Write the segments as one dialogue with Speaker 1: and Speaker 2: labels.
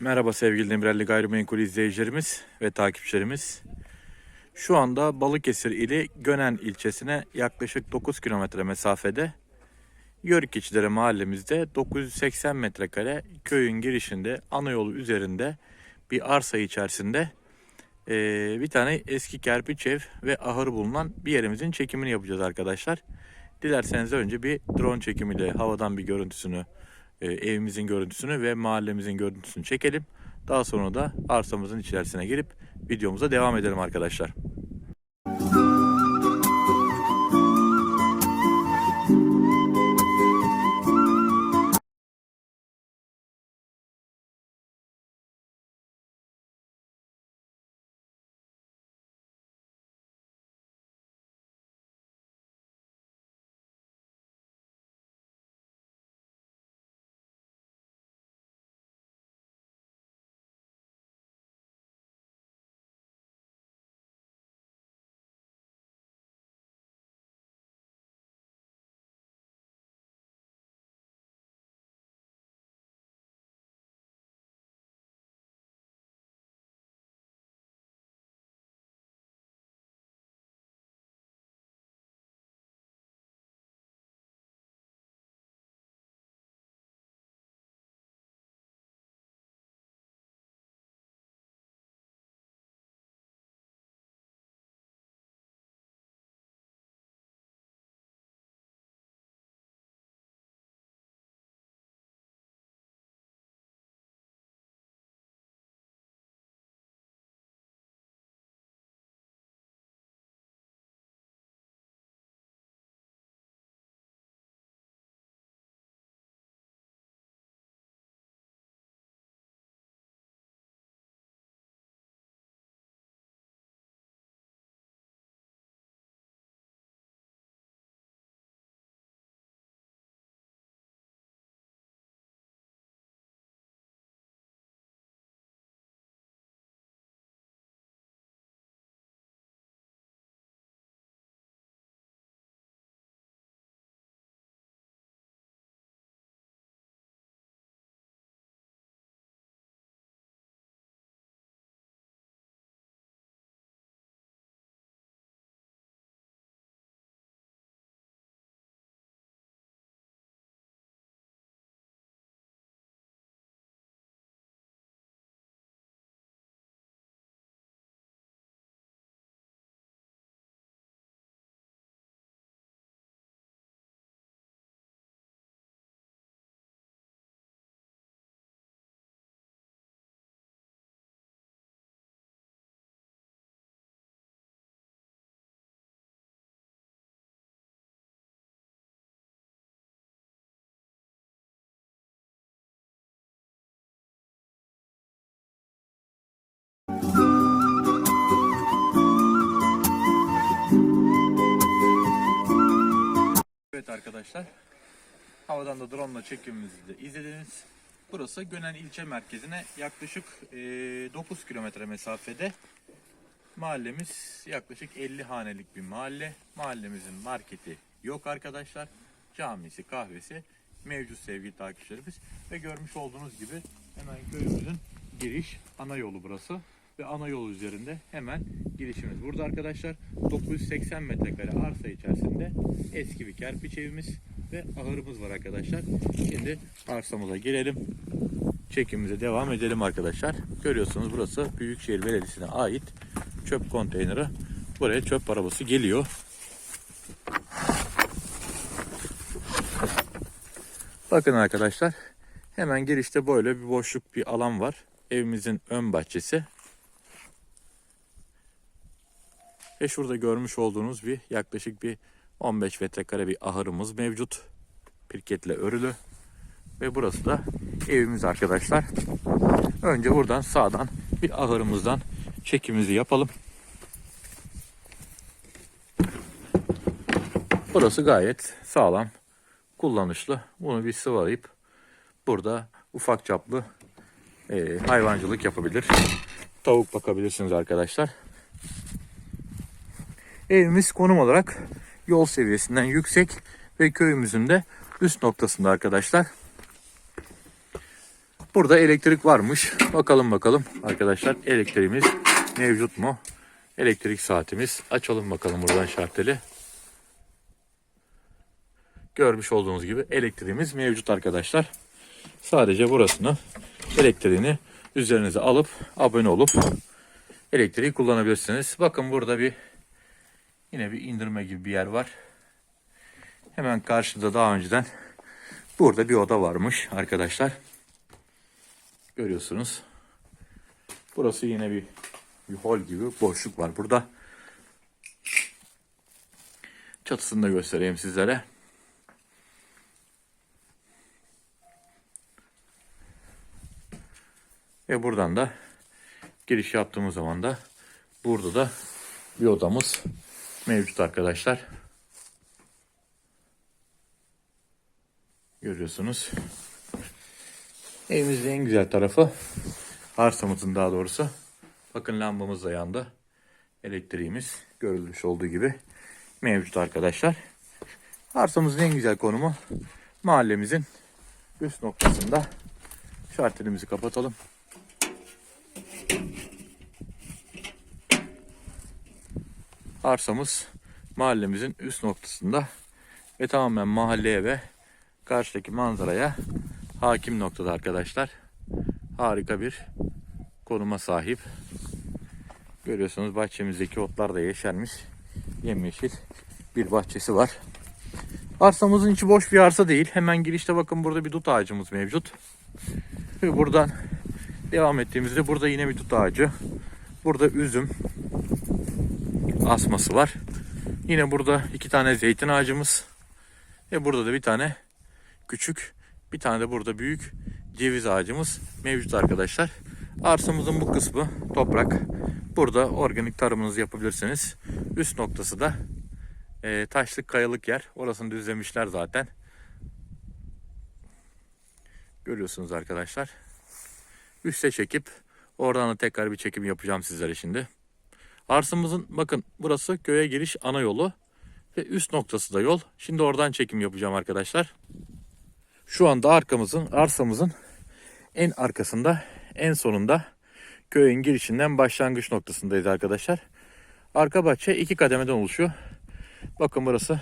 Speaker 1: Merhaba sevgili Demirelli Gayrimenkul izleyicilerimiz ve takipçilerimiz. Şu anda Balıkesir ili Gönen ilçesine yaklaşık 9 kilometre mesafede Yörük mahallemizde 980 metrekare köyün girişinde ana yolu üzerinde bir arsa içerisinde eee, bir tane eski kerpiç ev ve ahır bulunan bir yerimizin çekimini yapacağız arkadaşlar. Dilerseniz önce bir drone çekimiyle havadan bir görüntüsünü, e, evimizin görüntüsünü ve mahallemizin görüntüsünü çekelim. Daha sonra da arsamızın içerisine girip videomuza devam edelim arkadaşlar. Arkadaşlar. Havadan da drone ile çekimimizi de izlediniz. Burası Gönen ilçe merkezine yaklaşık eee, 9 kilometre mesafede. Mahallemiz yaklaşık 50 hanelik bir mahalle. Mahallemizin marketi yok arkadaşlar. Camisi, kahvesi mevcut sevgili takipçilerimiz. Ve görmüş olduğunuz gibi hemen köyümüzün giriş ana yolu burası. Ve ana yol üzerinde hemen girişimiz. Burada arkadaşlar 980 metrekare arsa içerisinde eski bir kerpiç evimiz ve ahırımız var arkadaşlar. Şimdi arsamıza gelelim. Çekimimize devam edelim arkadaşlar. Görüyorsunuz burası Büyükşehir Belediyesi'ne ait çöp konteyneri. Buraya çöp arabası geliyor. Bakın arkadaşlar. Hemen girişte böyle bir boşluk bir alan var. Evimizin ön bahçesi. Ve şurada görmüş olduğunuz bir yaklaşık bir 15 metrekare bir ahırımız mevcut. Pirketle örülü. Ve burası da evimiz arkadaşlar. Önce buradan sağdan bir ahırımızdan çekimizi yapalım. Burası gayet sağlam, kullanışlı. Bunu bir sıvalayıp burada ufak çaplı e, hayvancılık yapabilir. Tavuk bakabilirsiniz arkadaşlar. Evimiz konum olarak yol seviyesinden yüksek ve köyümüzün de üst noktasında arkadaşlar. Burada elektrik varmış. Bakalım bakalım arkadaşlar elektriğimiz mevcut mu? Elektrik saatimiz. Açalım bakalım buradan şarteli. Görmüş olduğunuz gibi elektriğimiz mevcut arkadaşlar. Sadece burasını elektriğini üzerinize alıp abone olup elektriği kullanabilirsiniz. Bakın burada bir yine bir indirme gibi bir yer var. Hemen karşıda daha önceden burada bir oda varmış arkadaşlar. Görüyorsunuz. Burası yine bir, bir hol gibi boşluk var burada. Çatısını da göstereyim sizlere. Ve buradan da giriş yaptığımız zaman da burada da bir odamız mevcut arkadaşlar. Görüyorsunuz. Evimizin en güzel tarafı arsamızın daha doğrusu. Bakın lambamız da yandı. Elektriğimiz görülmüş olduğu gibi mevcut arkadaşlar. Arsamızın en güzel konumu mahallemizin üst noktasında. Şartelimizi kapatalım. Arsamız mahallemizin üst noktasında ve tamamen mahalleye ve karşıdaki manzaraya hakim noktada arkadaşlar. Harika bir konuma sahip. Görüyorsunuz bahçemizdeki otlar da yeşermiş. Yemyeşil bir bahçesi var. Arsamızın içi boş bir arsa değil. Hemen girişte bakın burada bir dut ağacımız mevcut. Ve buradan devam ettiğimizde burada yine bir dut ağacı. Burada üzüm asması var. Yine burada iki tane zeytin ağacımız. Ve burada da bir tane küçük, bir tane de burada büyük ceviz ağacımız mevcut arkadaşlar. Arsamızın bu kısmı toprak. Burada organik tarımınızı yapabilirsiniz. Üst noktası da e, taşlık kayalık yer. Orasını düzlemişler zaten. Görüyorsunuz arkadaşlar. Üste çekip oradan da tekrar bir çekim yapacağım sizlere şimdi. Arsamızın bakın burası köye giriş ana yolu ve üst noktası da yol. Şimdi oradan çekim yapacağım arkadaşlar. Şu anda arkamızın, arsamızın en arkasında, en sonunda köyün girişinden başlangıç noktasındayız arkadaşlar. Arka bahçe iki kademeden oluşuyor. Bakın burası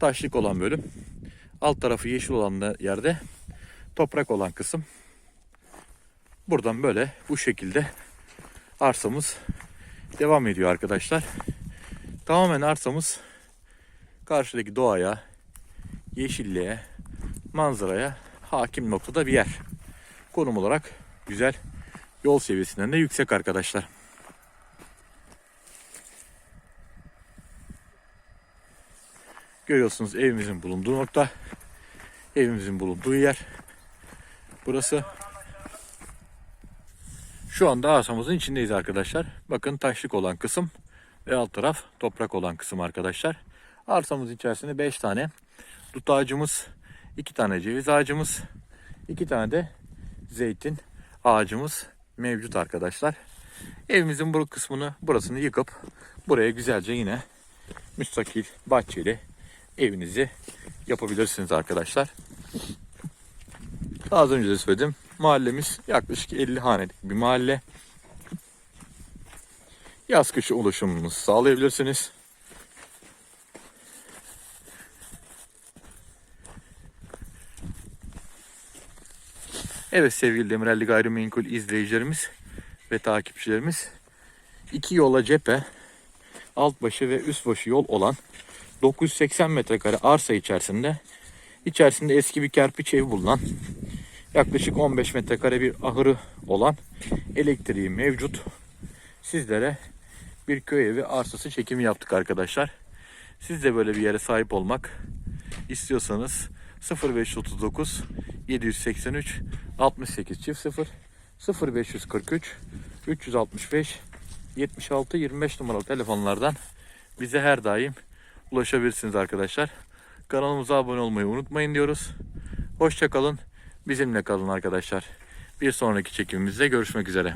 Speaker 1: taşlık olan bölüm. Alt tarafı yeşil olan yerde toprak olan kısım. Buradan böyle bu şekilde arsamız devam ediyor arkadaşlar. Tamamen arsamız karşıdaki doğaya, yeşilliğe, manzaraya hakim noktada bir yer. Konum olarak güzel. Yol seviyesinden de yüksek arkadaşlar. Görüyorsunuz evimizin bulunduğu nokta. Evimizin bulunduğu yer. Burası. Şu anda arsamızın içindeyiz arkadaşlar. Bakın taşlık olan kısım ve alt taraf toprak olan kısım arkadaşlar. Arsamız içerisinde 5 tane dut ağacımız, 2 tane ceviz ağacımız, 2 tane de zeytin ağacımız mevcut arkadaşlar. Evimizin bu kısmını burasını yıkıp buraya güzelce yine müstakil bahçeli evinizi yapabilirsiniz arkadaşlar. Az önce de söyledim. Mahallemiz yaklaşık 50 hanelik bir mahalle. Yaz kışı ulaşımınızı sağlayabilirsiniz. Evet sevgili Demirelli Gayrimenkul izleyicilerimiz ve takipçilerimiz iki yola cephe alt başı ve üst başı yol olan 980 metrekare arsa içerisinde içerisinde eski bir kerpiç ev bulunan yaklaşık 15 metrekare bir ahırı olan elektriği mevcut sizlere bir köy evi arsası çekimi yaptık arkadaşlar. Siz de böyle bir yere sahip olmak istiyorsanız 0539 783 68 çift 0 0543 365 76 25 numaralı telefonlardan bize her daim ulaşabilirsiniz arkadaşlar. Kanalımıza abone olmayı unutmayın diyoruz. Hoşçakalın. Bizimle kalın arkadaşlar. Bir sonraki çekimimizde görüşmek üzere.